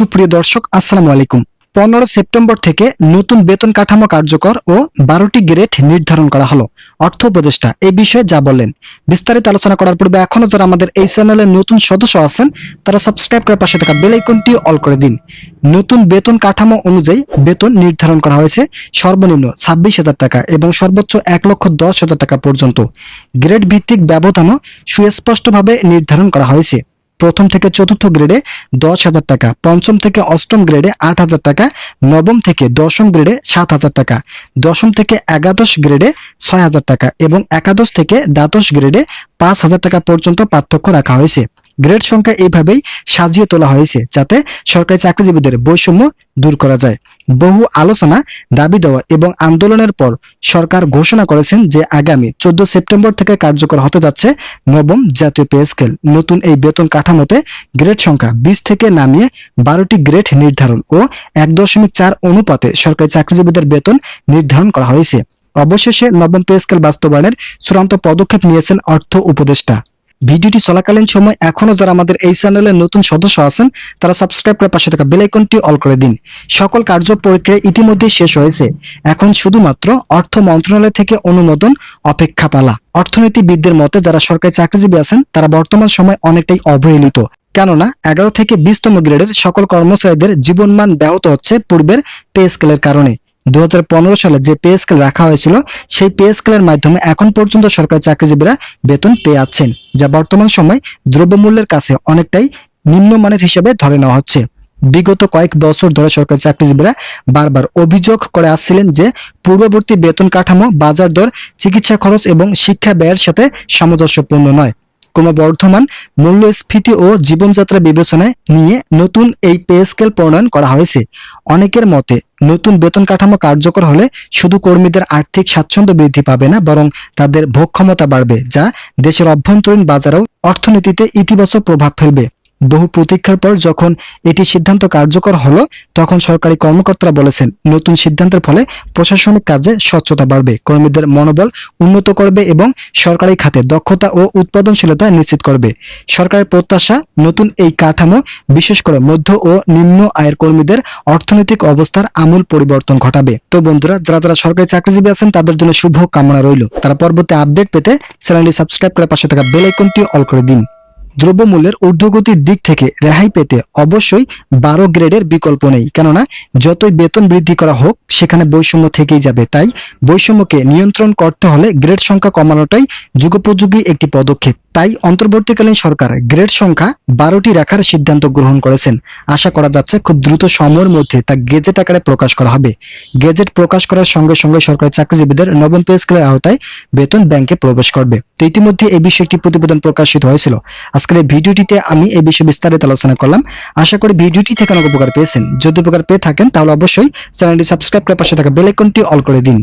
সুপ্রিয় দর্শক, আসসালামু আলাইকুম। পনেরো সেপ্টেম্বর থেকে নতুন বেতন কাঠামো কার্যকর ও বারোটি গ্রেড নির্ধারণ করা হলো। অর্থ উপদেষ্টা এই বিষয়ে যা বললেন। বিস্তারিত আলোচনা করার পূর্বে এখনও যারা আমাদের এই চ্যানেলের নতুন সদস্য আছেন, তারা সাবস্ক্রাইব করার পাশে থাকা বেল অল করে দিন। নতুন বেতন কাঠামো অনুযায়ী বেতন নির্ধারণ করা হয়েছে সর্বনিম্ন ছাব্বিশ হাজার টাকা এবং সর্বোচ্চ এক লক্ষ দশ হাজার টাকা পর্যন্ত। গ্রেড ভিত্তিক ব্যবধানও সুস্পষ্টভাবে নির্ধারণ করা হয়েছে। প্রথম থেকে চতুর্থ গ্রেডে দশ হাজার টাকা, পঞ্চম থেকে অষ্টম গ্রেডে আট হাজার টাকা, নবম থেকে দশম গ্রেডে সাত হাজার টাকা, দশম থেকে একাদশ গ্রেডে ছয় হাজার টাকা এবং একাদশ থেকে দ্বাদশ গ্রেডে পাঁচ হাজার টাকা পর্যন্ত পার্থক্য রাখা হয়েছে। গ্রেড সংখ্যা এইভাবেই সাজিয়ে তোলা হয়েছে যাতে সরকারি চাকরিজীবীদের বৈষম্য দূর করা যায়। বহু আলোচনা, দাবি দেওয়া এবং আন্দোলনের পর সরকার ঘোষণা করেছেন যে আগামী চোদ্দ সেপ্টেম্বর থেকে কার্যকর হতে যাচ্ছে নবম জাতীয় পে স্কেল। নতুন এই বেতন কাঠামোতে গ্রেড সংখ্যা বিশ থেকে নামিয়ে বারোটি গ্রেড নির্ধারণ ও এক দশমিক চার অনুপাতে সরকারি চাকরিজীবীদের বেতন নির্ধারণ করা হয়েছে। অবশেষে নবম পে স্কেল বাস্তবায়নের চূড়ান্ত পদক্ষেপ নিয়েছেন অর্থ উপদেষ্টা। ভিডিওটি চলাকালীন সময় এখনও যারা আমাদের এই চ্যানেলের নতুন সদস্য আছেন, তারা সাবস্ক্রাইব করে পাশে থাকা বেল আইকনটি অল করে দিন। সকল কার্য প্রক্রিয়া ইতিমধ্যে শেষ হয়েছে। এখন শুধুমাত্র অর্থ মন্ত্রণালয় থেকে অনুমোদন অপেক্ষা পালা অর্থনীতিবিদদের মতে, যারা সরকারি চাকরিজীবী আছেন, তারা বর্তমান সময় অনেকটাই অবহেলিত। কেননা, এগারো থেকে বিশতম গ্রেডের সকল কর্মচারীদের জীবনমান ব্যাহত হচ্ছে পূর্বের পে স্কেলের কারণে। দু হাজার পনেরো সালে যে পে স্কেল রাখা হয়েছিল, সেই পে স্কেলের মাধ্যমে এখন পর্যন্ত সরকারি চাকরিজীবীরা বেতন পেয়ে যাচ্ছেন যা বর্তমান সময় দ্রব্যমূল্যের কাছে অনেকটাই নিম্নমানের হিসেবে ধরে নেওয়া হচ্ছে। বিগত কয়েক বছর ধরে সরকারি চাকরিজীবীরা বারবার অভিযোগ করে আসছিলেন যে, পূর্ববর্তী বেতন কাঠামো, বাজার দর, চিকিৎসা খরচ এবং শিক্ষা ব্যয়ের সাথে সামঞ্জস্যপূর্ণ নয়। ক্রমবর্ধমান মূল্যস্ফীতি ও জীবনযাত্রা বিবেচনায় নিয়ে নতুন এই পে স্কেল প্রণয়ন করা হয়েছে। অনেকের মতে, নতুন বেতন কাঠামো কার্যকর হলে শুধু কর্মীদের আর্থিক স্বাচ্ছন্দ্য বৃদ্ধি পাবে না, বরং তাদের ভোগ ক্ষমতা বাড়বে, যা দেশের অভ্যন্তরীণ বাজারেও অর্থনীতিতে ইতিবাচক প্রভাব ফেলবে। বহু প্রতীক্ষার পর যখন এটি সিদ্ধান্ত কার্যকর হলো, তখন সরকারি কর্মকর্তারা বলেছেন, নতুন সিদ্ধান্তের ফলে প্রশাসনিক কাজে স্বচ্ছতা বাড়বে। কর্মীদের মনোবল উন্নত করবে এবং সরকারি খাতে দক্ষতা ও উৎপাদনশীলতা নিশ্চিত করবে। সরকারের প্রত্যাশা, নতুন এই কাঠামো, বিশেষ করে মধ্য ও নিম্ন আয়ের কর্মীদের অর্থনৈতিক অবস্থার আমূল পরিবর্তন ঘটাবে। তো বন্ধুরা, যারা যারা সরকারি চাকরিজীবী আছেন, তাদের জন্য শুভ কামনা রইল। তারা পরবর্তী আপডেট পেতে চ্যানেলটি সাবস্ক্রাইব করে পাশে থাকা বেল আইকনটি অল করে দিন। দ্রব্যমূল্যের ঊর্ধ্বগতির দিক থেকে রেহাই পেতে অবশ্যই বারো গ্রেডের বিকল্প নেই। কেননা, যতই বেতন বৃদ্ধি করা হোক, সেখানে বৈষম্য থেকেই যাবে। তাই বৈষম্যকে নিয়ন্ত্রণ করতে হলে গ্রেড সংখ্যা কমানোটাই যুগোপযোগী একটি পদক্ষেপ। তাই অন্তর্বর্তীকালীন সরকার গ্রেড সংখ্যা বারোটি রাখার সিদ্ধান্ত গ্রহণ করেছেন। আশা করা যাচ্ছে খুব দ্রুত সময়ের মধ্যে তা গেজেট আকারে প্রকাশ করা হবে। গেজেট প্রকাশ করার সঙ্গে সঙ্গে সরকারি চাকরিজীবীদের নবম পে স্কেলের আওতায় বেতন ব্যাংকে প্রবেশ করবে। তো ইতিমধ্যে এই বিষয়ে একটি প্রতিবেদন প্রকাশিত হয়েছিল। আজকের এই ভিডিওটিতে আমি এই বিষয়ে বিস্তারিত আলোচনা করলাম। আশা করি ভিডিওটি থেকে অনেক উপকার পেয়েছেন। যদি উপকার পেয়ে থাকেন, তাহলে অবশ্যই চ্যানেলটি সাবস্ক্রাইব করে পাশে থাকা বেল আইকনটি অল করে দিন।